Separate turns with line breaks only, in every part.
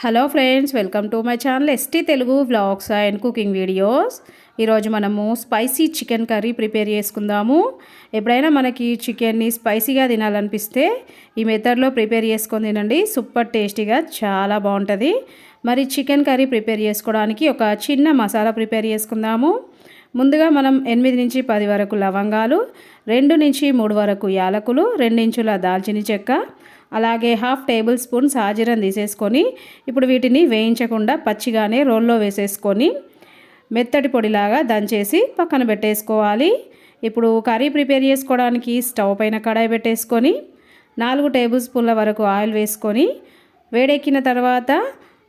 Hello friends welcome to my channel ST Telugu vlogs and cooking videos. ఈరోజు మనము spicy chicken curry prepare చేసుకుందాము. ఎప్పుడైనా మనకి చికెన్ని స్పైసీగా తినాలనిపిస్తే ఈ మెథడ్లో ప్రిపేర్ చేసుకొని తినండి. సూపర్ టేస్టీగా చాలా బాగుంటుంది. మరి చికెన్ కర్రీ ప్రిపేర్ చేసుకోవడానికి ఒక చిన్న మసాలా ప్రిపేర్ చేసుకుందాము. ముందుగా మనం ఎనిమిది నుంచి పది వరకు లవంగాలు రెండు నుంచి మూడు వరకు యాలకులు రెండించుల దాల్చిన చెక్క అలాగే హాఫ్ టేబుల్ స్పూన్ సాజీరం తీసేసుకొని ఇప్పుడు వీటిని వేయించకుండా పచ్చిగానే రోల్లో వేసేసుకొని మెత్తటి పొడిలాగా దంచేసి పక్కన పెట్టేసుకోవాలి. ఇప్పుడు కర్రీ ప్రిపేర్ చేసుకోవడానికి స్టవ్ పైన కడాయి పెట్టేసుకొని నాలుగు టేబుల్ స్పూన్ల వరకు ఆయిల్ వేసుకొని వేడెక్కిన తర్వాత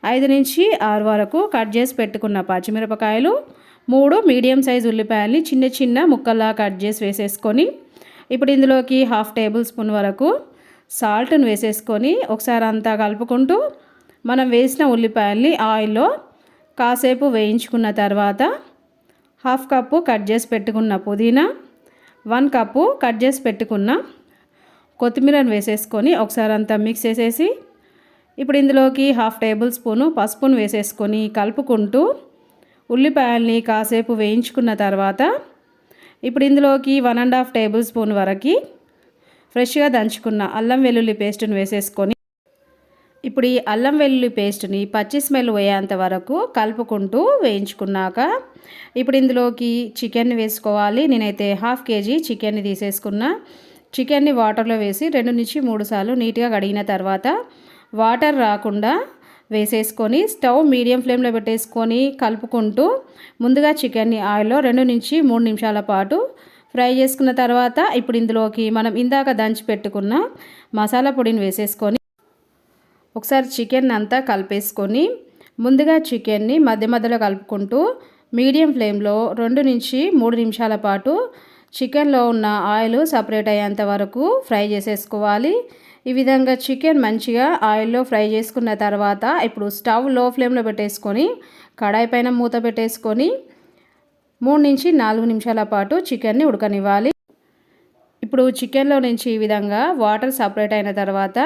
ఐదు నుంచి ఆరు వరకు కట్ చేసి పెట్టుకున్న పచ్చిమిరపకాయలు మూడు మీడియం సైజ్ ఉల్లిపాయల్ని చిన్న చిన్న ముక్కల్లా కట్ చేసి వేసేసుకొని ఇప్పుడు ఇందులోకి హాఫ్ టేబుల్ స్పూన్ వరకు సాల్ట్ని వేసేసుకొని ఒకసారి అంతా కలుపుకుంటూ మనం వేసిన ఉల్లిపాయల్ని ఆయిల్లో కాసేపు వేయించుకున్న తర్వాత హాఫ్ కప్పు కట్ చేసి పెట్టుకున్న పుదీనా వన్ కప్పు కట్ చేసి పెట్టుకున్న కొత్తిమీరను వేసేసుకొని ఒకసారి అంతా మిక్స్ చేసేసి ఇప్పుడు ఇందులోకి హాఫ్ టేబుల్ స్పూను పసుపును వేసేసుకొని కలుపుకుంటూ ఉల్లిపాయల్ని కాసేపు వేయించుకున్న తర్వాత ఇప్పుడు ఇందులోకి one and half tablespoon వరకు ఫ్రెష్గా దంచుకున్న అల్లం వెల్లుల్లి పేస్ట్ని వేసేసుకొని ఇప్పుడు ఈ అల్లం వెల్లుల్లి పేస్ట్ని పచ్చి స్మెల్ పోయేంత వరకు కలుపుకుంటూ వేయించుకున్నాక ఇప్పుడు ఇందులోకి చికెన్ వేసుకోవాలి. నేనైతే హాఫ్ కేజీ చికెన్ని తీసేసుకున్న. చికెన్ని వాటర్లో వేసి రెండు నుంచి మూడు సార్లు నీట్గా కడిగిన తర్వాత వాటర్ రాకుండా వేసేసుకొని స్టవ్ మీడియం ఫ్లేమ్లో పెట్టేసుకొని కలుపుకుంటూ ముందుగా చికెన్ని ఆయిల్లో రెండు నుంచి మూడు నిమిషాల పాటు ఫ్రై చేసుకున్న తర్వాత ఇప్పుడు ఇందులోకి మనం ఇందాక దంచి పెట్టుకున్న మసాలా పొడిని వేసేసుకొని ఒకసారి చికెన్ అంతా కలిపేసుకొని ముందుగా చికెన్ని మధ్య మధ్యలో కలుపుకుంటూ మీడియం ఫ్లేమ్లో రెండు నుంచి మూడు నిమిషాల పాటు చికెన్లో ఉన్న ఆయిల్ సపరేట్ అయ్యేంత వరకు ఫ్రై చేసేసుకోవాలి. ఈ విధంగా చికెన్ మంచిగా ఆయిల్లో ఫ్రై చేసుకున్న తర్వాత ఇప్పుడు స్టవ్లో ఫ్లేమ్లో పెట్టేసుకొని కడాయి పైన మూత పెట్టేసుకొని మూడు నుంచి నాలుగు నిమిషాల పాటు చికెన్ని ఉడకనివ్వాలి. ఇప్పుడు చికెన్లో నుంచి ఈ విధంగా వాటర్ సపరేట్ అయిన తర్వాత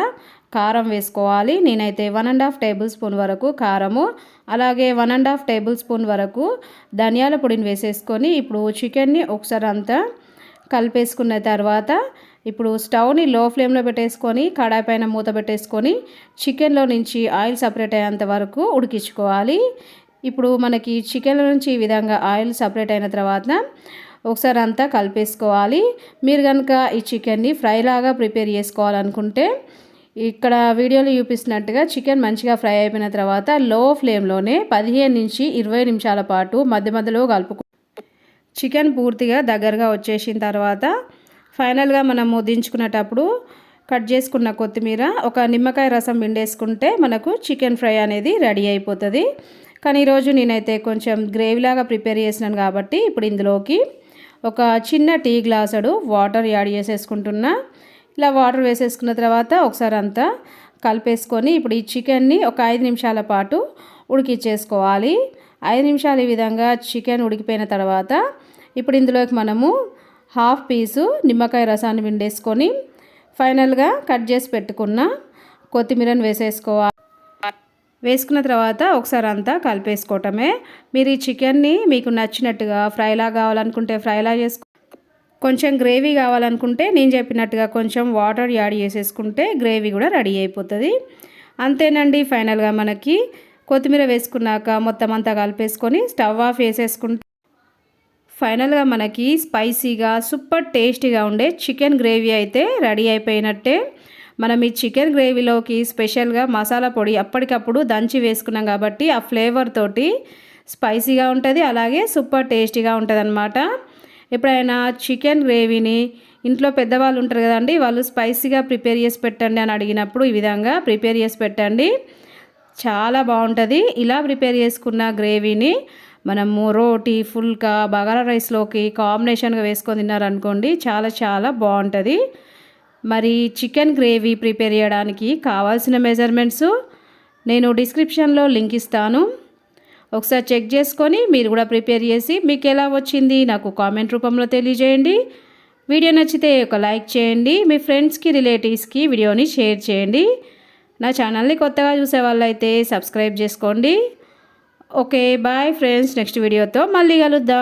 కారం వేసుకోవాలి. నేనైతే one and half tablespoon వరకు కారము అలాగే one and half tablespoon వరకు ధనియాల పొడిని వేసేసుకొని ఇప్పుడు చికెన్ని ఒకసారి అంతా కలిపేసుకున్న తర్వాత ఇప్పుడు స్టవ్ని లో ఫ్లేమ్లో పెట్టేసుకొని కడాయి పైన మూత పెట్టేసుకొని చికెన్లో నుంచి ఆయిల్ సపరేట్ అయ్యేంత వరకు ఉడికించుకోవాలి. ఇప్పుడు మనకి చికెన్ నుంచి ఈ విధంగా ఆయిల్ సపరేట్ అయిన తర్వాత ఒకసారి అంతా కలిపేసుకోవాలి. మీరు కనుక ఈ చికెన్ని ఫ్రై లాగా ప్రిపేర్ చేసుకోవాలనుకుంటే ఇక్కడ వీడియోలో చూపిస్తున్నట్టుగా చికెన్ మంచిగా ఫ్రై అయిపోయిన తర్వాత లో ఫ్లేమ్లోనే పదిహేను నుంచి ఇరవై నిమిషాల పాటు మధ్య మధ్యలో కలుపుకు చికెన్ పూర్తిగా దగ్గరగా వచ్చేసిన తర్వాత ఫైనల్గా మనము దించుకునేటప్పుడు కట్ చేసుకున్న కొత్తిమీర ఒక నిమ్మకాయ రసం పిండేసుకుంటే మనకు చికెన్ ఫ్రై అనేది రెడీ అయిపోతుంది. కానీ ఈరోజు నేనైతే కొంచెం గ్రేవీలాగా ప్రిపేర్ చేసినాను కాబట్టి ఇప్పుడు ఇందులోకి ఒక చిన్న టీ గ్లాసుడు వాటర్ యాడ్ చేసేసుకుంటున్నా. ఇలా వాటర్ వేసేసుకున్న తర్వాత ఒకసారి అంతా కలిపేసుకొని ఇప్పుడు ఈ చికెన్ని ఒక ఐదు నిమిషాల పాటు ఉడికిచ్చేసుకోవాలి. ఐదు నిమిషాలు ఈ విధంగా చికెన్ ఉడికిపోయిన తర్వాత ఇప్పుడు ఇందులోకి మనము హాఫ్ పీసు నిమ్మకాయ రసాన్ని విండేసుకొని ఫైనల్గా కట్ చేసి పెట్టుకున్న కొత్తిమీరను వేసేసుకోవాలి. వేసుకున్న తర్వాత ఒకసారి అంతా కలిపేసుకోవటమే. మీరు ఈ చికెన్ని మీకు నచ్చినట్టుగా ఫ్రైలా కావాలనుకుంటే ఫ్రైలా చేసుకో కొంచెం గ్రేవీ కావాలనుకుంటే నేను చెప్పినట్టుగా కొంచెం వాటర్ యాడ్ చేసేసుకుంటే గ్రేవీ కూడా రెడీ అయిపోతుంది. అంతేనండి ఫైనల్గా మనకి. కొత్తిమీర వేసుకున్నాక మొత్తం అంతా కలిపేసుకొని స్టవ్ ఆఫ్ వేసేసుకుంటే ఫైనల్గా మనకి స్పైసీగా సూపర్ టేస్టీగా ఉండే చికెన్ గ్రేవీ అయితే రెడీ అయిపోయినట్టే. మనం ఈ చికెన్ గ్రేవీలోకి స్పెషల్గా మసాలా పొడి అప్పటికప్పుడు దంచి వేసుకున్నాం కాబట్టి ఆ ఫ్లేవర్ తోటి స్పైసీగా ఉంటుంది అలాగే సూపర్ టేస్టీగా ఉంటుంది అనమాట ఎప్పుడైనా చికెన్ గ్రేవీని ఇంట్లో పెద్దవాళ్ళు ఉంటారు కదండి వాళ్ళు స్పైసీగా ప్రిపేర్ చేసి పెట్టండి అని అడిగినప్పుడు ఈ విధంగా ప్రిపేర్ చేసి పెట్టండి. చాలా బాగుంటుంది. ఇలా ప్రిపేర్ చేసుకున్న గ్రేవీని మనము రోటీ ఫుల్కా బగారా రైస్లోకి కాంబినేషన్గా వేసుకొని తిన్నారనుకోండి చాలా చాలా బాగుంటుంది. మరి చికెన్ గ్రేవీ ప్రిపేర్ చేయడానికి కావాల్సిన మెజర్మెంట్స్ నేను డిస్క్రిప్షన్లో లింక్ ఇస్తాను. ఒకసారి చెక్ చేసుకొని మీరు కూడా ప్రిపేర్ చేసి మీకు ఎలా వచ్చింది నాకు కామెంట్ రూపంలో తెలియజేయండి. వీడియో నచ్చితే ఒక లైక్ చేయండి మీ ఫ్రెండ్స్కి రిలేటివ్స్కి వీడియోని షేర్ చేయండి. నా ఛానల్ని కొత్తగా చూసే వాళ్ళైతే సబ్స్క్రైబ్ చేసుకోండి. ఓకే బాయ్ ఫ్రెండ్స్ నెక్స్ట్ వీడియోతో మళ్ళీ కలుద్దాం.